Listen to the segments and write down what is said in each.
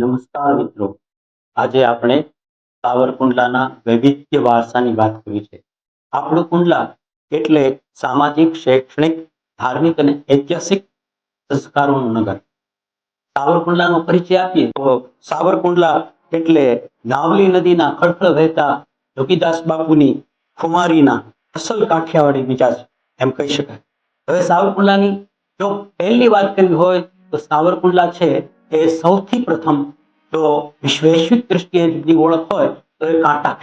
નમસ્કાર મિત્રો. આજે આપણે સાવરકુંડલાના વૈવિધ્ય વારસાની વાત કરી છે. આપણું કુંડલા એટલે સામાજિક, શૈક્ષણિક, ધાર્મિક અને ઐતિહાસિક સંસ્કારોનું નગર. સાવરકુંડલાનો પરિચય આપીએ તો સાવરકુંડલા એટલે નાવલી નદીના ખળખળ વહેતા જોગીદાસ બાપુની ખુમારીના અસલ કાઠિયાવાડી મિજાજ, એમ કહી શકાય. હવે સાવરકુંડલાની જો પહેલી વાત કરવી હોય તો સાવરકુંડલા છે એ સૌથી પ્રથમ જો વૈશ્વિક દ્રષ્ટિએ જુદી ઓળખ હોય, તો એ કાંટા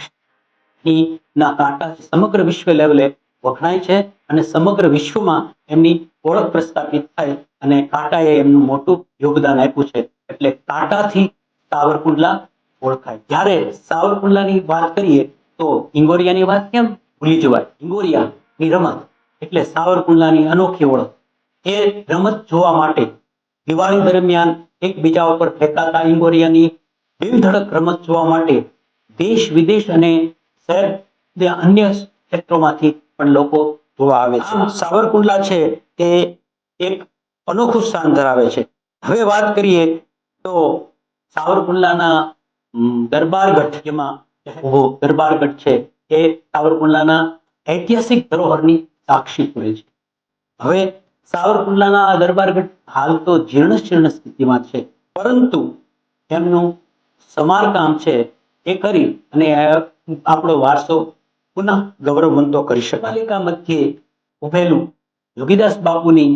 ના કાંટા સમગ્ર વિશ્વ લેવલે વખણાય છે અને સમગ્ર વિશ્વમાં એમની ઓળખ પ્રસ્થાપિત થાય અને કાંટાએ એમનું મોટું યોગદાન આપ્યું છે. એટલે કાંટાથી સાવરકુંડલા ઓળખાય. જ્યારે સાવરકુંડલાની વાત કરીએ, તો ઇંગોરિયાની વાત કેમ ભૂલી જવાય? ઇંગોરિયાની રમત એટલે સાવરકુંડલાની અનોખી ઓળખ. એ રમત જોવા માટે દિવાળી દરમિયાન એકબીજા ઉપર ફેંકાતા ઇંગોરિયાની બિનધડક રમત જોવા માટે દેશ વિદેશ અને શહેર અન્ય ક્ષેત્રોમાંથી પણ લોકો જોવા આવે છે. સાવરકુંડલા છે તે એક અનોખું સ્થાન ધરાવે છે. હવે વાત કરીએ તો સાવરકુંડલાના દરબારગઢ જેમાં ઊભો દરબારગઢ છે એ સાવરકુંડલાના ઐતિહાસિક ધરોહરની સાક્ષી પૂરે છે. હવે સાવરકુંડલાના આ દરબારગઢ હાલ તો જીર્ણ શીર્ણ સ્થિતિમાં છે. પરંતુ એમનું સમારકામ છે એ કરી અને આપણો વારસો પુનઃ ગૌરવવંતો કરી શકાય. પાલિકા મધ્યે ઉભેલું યોગીદાસ બાપુની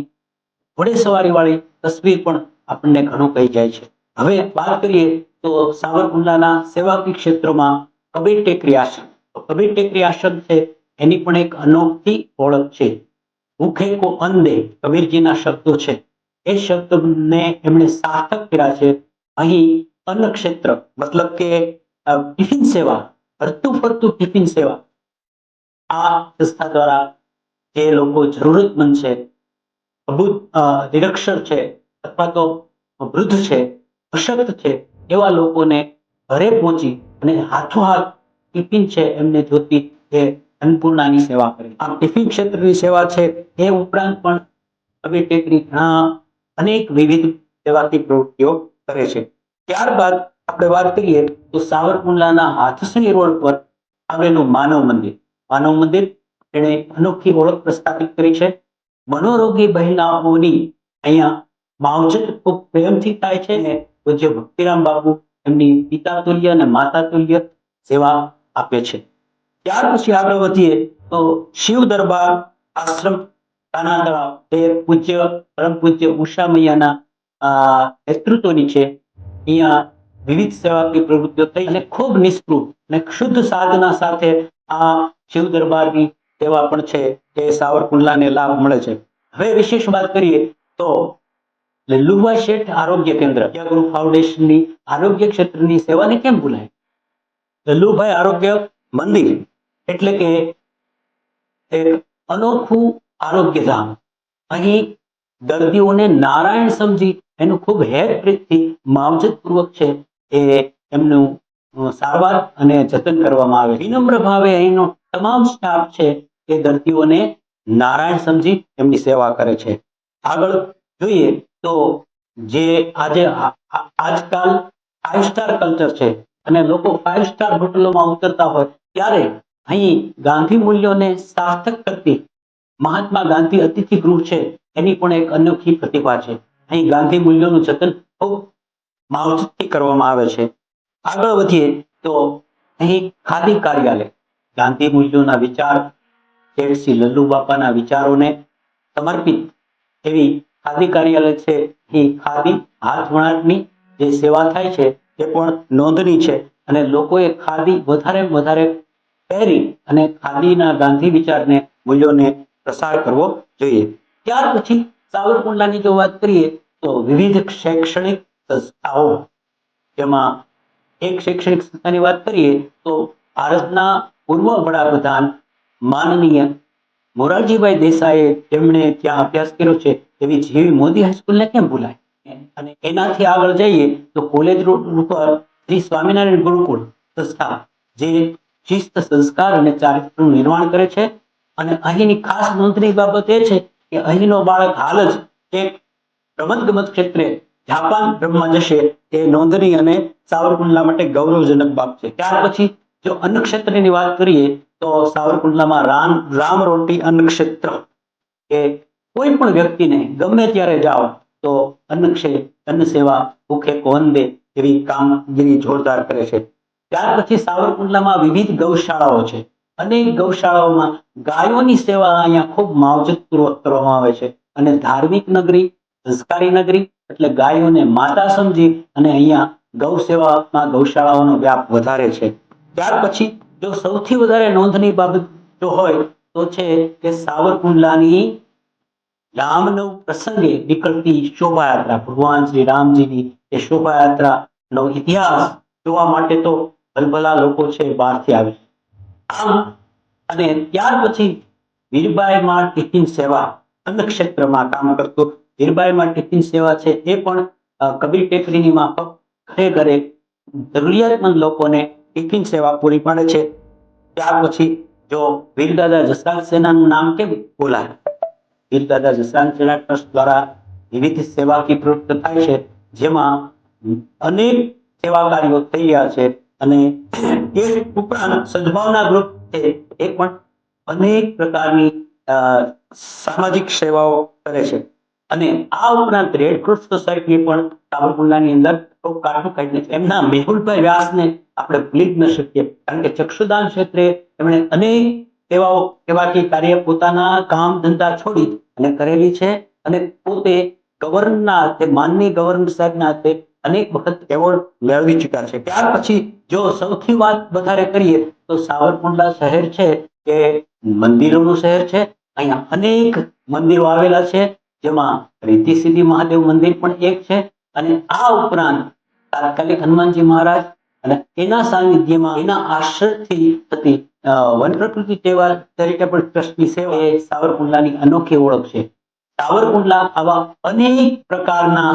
ઘોડેસવારી વાળી તસવીર પણ આપણને ઘણું કહી જાય છે. હવે વાત કરીએ તો સાવરકુંડલાના સેવાકી ક્ષેત્રમાં કબીર ટેકરી આશ્રમ. કબીર ટેકરી આશ્રમ છે એની પણ એક અનોખી ઓળખ છે. ભૂખે કો અન્ન કબીરજીના શબ્દો છે. એ શબ્દને એમણે સાર્થક કર્યા છે. અહીં અન્ન ક્ષેત્ર મતલબ કે ટિફિન સેવા ફરતું ફરતું ટિફિન સેવા. આ સંસ્થા દ્વારા જે લોકો જરૂરતમંદ છે, અભૂત નિરક્ષર છે, અથવા તો વૃદ્ધ છે, અશક્ત છે, એવા લોકોને ઘરે પહોંચી અને હાથો હાથ ટિફિન છે એમને જોતી એ અન્નપૂર્ણાની સેવા કરી આ ટિફિન ક્ષેત્રની સેવા છે, એ ઉપરાંત પણ કબીર ટેકરી ઘણા અનેક વિવિધ સેવાથી પ્રવૃત્તિઓ કરે છે. ત્યારબાદ આપણે વાત કરીએ તો સાવરકુંડલાના હાથસણી રોડ પર આવેલું માનવ મંદિર. માનવ મંદિર એણે અનોખી ઓળખ પ્રસ્થાપિત કરી છે. મનોરોગી બહેનાઓની અહીંયા માવજત ખૂબ પ્રેમથી થાય છે અને પૂજ્ય ભક્તિરામ બાબુ એમની પિતા તુલ્ય અને માતા તુલ્ય સેવા આપે છે. ત્યાર પછી આગળ વધીએ તો શિવ દરબાર આશ્રમ તાના તળાવ તે પૂજ્ય, પરમ પૂજ્ય ઉષા મૈયાના નેતૃત્વની છે. અહીંયા વિવિધ સેવાકીય પ્રવૃત્તિઓ થઈ અને ખૂબ નિષ્પૃહ અને શુદ્ધ સાધના સાથે આ શિવ દરબારની સેવા પણ છે તે સાવરકુંડલાને લાભ મળે છે. હવે વિશેષ વાત કરીએ તો લલ્લુભાઈ શેઠ આરોગ્ય કેન્દ્ર ગુરુ ફાઉન્ડેશનની આરોગ્ય ક્ષેત્રની સેવાને કેમ ભૂલાય? લલ્લુભાઈ આરોગ્ય મંદિર એટલે કે અનોખું આરોગ્ય ધામ. અહીં દર્દીઓને નારાયણ સમજી એનું ખૂબ હેરપ્રીતથી માવજત પૂર્વક છે એ એમનું સારવાર અને જતન કરવામાં આવે. વિનમ્ર ભાવે અહીંનો તમામ સ્ટાફ છે એ દર્દીઓને નારાયણ સમજી એમની સેવા કરે છે. આગળ જોઈએ તો જે આજે આજકાલ ફાઇવ સ્ટાર કલ્ચર છે અને લોકો ફાઇવ સ્ટાર હોટલોમાં ઉતરતા હોય, ત્યારે અહીં ગાંધી મૂલ્યોને સાર્થક કરતી મહાત્મા ગાંધી અતિથિ ગૃહ છે, એની પણ એક અનોખી પ્રતિભા છે. અહીં ગાંધી મૂલ્યોનું જતન ખૂબ માવજતથી કરવામાં આવે છે. આગળ વધીએ તો અહીં ખાદી કાર્યાલય. ગાંધી મૂલ્યોના વિચાર શ્રી લલ્લુ બાપાના વિચારોને સમર્પિત એવી ખાદી કાર્યાલય છે. એ ખાદી હાથ વણાટની જે સેવા થાય છે, એ પણ નોંધની છે અને લોકોએ ખાદી વધારે વધારે પહેરી અને ખાદીના ગાંધી વિચારને, મૂલ્યોને પ્રસાર કરવો જોઈએ. ત્યાર પછી સાવરકુંડલાની જો વાત કરીએ, તો વિવિધ શૈક્ષણિક સંસ્થાઓ, જેમાં એક શૈક્ષણિક સંસ્થાની વાત કરીએ, તો ભારતના પૂર્વ વડાપ્રધાન માનનીય મોરારજીભાઈ દેસાઈએ જેમણે ત્યાં અભ્યાસ કર્યો છે, એવી જેવી મોદી હાઈસ્કૂલને કેમ ભૂલાય? અને એનાથી આગળ જઈએ, તો કોલેજ રોડ ઉપર શ્રી સ્વામિનારાયણ ગુરુકુળ સંસ્થા, જે શિસ્ત, સંસ્કાર અને ચારિત્રનું નિર્માણ કરે છે. અને અહીંની ખાસ નોંધની બાબત એ છે કે અહીંનો બાળક હાલ જ એક રમત ક્ષેત્રે જાપાન રમવા જશે એ નોંધની અને સાવરકુંડલા માટે ગૌરવજનક બાબ છે. ત્યાર પછી જો અન્ન ક્ષેત્રની વાત કરીએ તો સાવરકુંડલામાં રામ રામ રોટી અન્ન ક્ષેત્ર કે કોઈ પણ વ્યક્તિને ગમે ત્યારે જાઓ તો અન્ન ક્ષે- અન્ન સેવા ભૂખે કોન દે એવી કામગીરી જોરદાર કરે છે. ત્યાર પછી સાવરકુંડલામાં વિવિધ ગૌશાળાઓ છે. અનેક ગૌશાળાઓમાં ગાયોની સેવા અહીંયા ખૂબ માવજતપૂર્વક કરવામાં આવે છે. અને ધાર્મિક નગરી, સંસ્કારી નગરી એટલે ગાયોને માતા સમજી અને અહીંયા ગૌ સેવામાં ગૌશાળાઓનો વ્યાપ વધારે છે. ત્યાર પછી જો સૌથી વધારે નોંધની બાબત જો હોય તો છે કે સાવરકુંડલાની રામનવ પ્રસંગે નીકળતી શોભાયાત્રા. ભગવાન શ્રી રામજીની એ શોભાયાત્રાનો ઇતિહાસ જોવા માટે તો ભલભલા લોકો છે બહારથી આવે આમ, અને ત્યાર પછી વીરબાઈમાં ટિફિન સેવા અન્ન ક્ષેત્રમાં કામ કરતો વીરબાઈમાં ટિફિન સેવા છે એ પણ કબીર ટેકરીની માફક ઘરે ઘરે જરૂરિયાતમંદ લોકોને ટિફિન સેવા પૂરી પાડે છે. ત્યાર પછી જો વીરદાદા જસરાજ સેનાનું નામ કેમ બોલાય? વીરદાદા જસરાજ સેના ટ્રસ્ટ દ્વારા વિવિધ સેવાકીય પ્રવૃત્તિ થાય છે, જેમાં અનેક સેવા કાર્યો થઈ રહ્યા છે. અને એ ઉપરાંત સદભાવના ગ્રુપ છે, એ પણ અનેક પ્રકારની સામાજિક સેવાઓ કરે છે અને આ ઉપરાંત રેડ ક્રોસ સોસાયટી પણ સાવરકુંડલાની અંદર કાઠું કાઢીને. એમના મેહુલભાઈ વ્યાસને આપણે ભૂલી જ ન શકીએ, કારણ કે ચક્ષુદાન ક્ષેત્રે એમણે અનેક સેવાઓ, સેવાકીય કાર્ય પોતાના કામ ધંધા છોડી અને કરેલી છે અને પોતે ગવર્નરના હાથે માનની ગવર્નર સાહેબના હાથે અનેક વખત એવોર્ડ મેળવી ચૂક્યા છે. ત્યાર પછી જો સૌથી વાત વધારે કરીએ, તો સાવરકુંડલા શહેર છે કે મંદિરોનું શહેર છે. અહીંયા અનેક મંદિરો આવેલા છે, જેમાં રીતિ સિદ્ધિ મહાદેવ મંદિર પણ એક છે. અને આ ઉપરાંત તાત્કાલિક હનુમાનજી મહારાજ અને એના સાનિધ્યમાં, એના આશ્રયથી થતી વન પ્રકૃતિ તહેવાર તરીકે પણ ટ્રસ્ટની સેવા એ સાવરકુંડલાની અનોખી ઓળખ છે. સાવરકુંડલા આવા અનેક પ્રકારના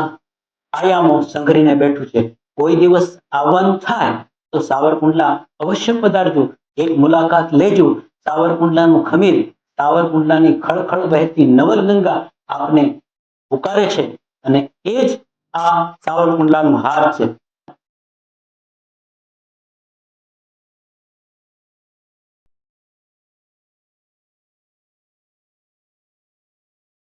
આયામો સંઘરીને બેઠું છે. કોઈ દિવસ આવવાનું થાય તો સાવરકુંડલા અવશ્ય પધારજો. એક મુલાકાત લેજો. સાવરકુંડલાનું ખમીર, સાવરકુંડલાની ખળખળ વહેતી નવલગંગા આપને પુકારે છે અને એ જ આ સાવરકુંડલાનું હાર છે.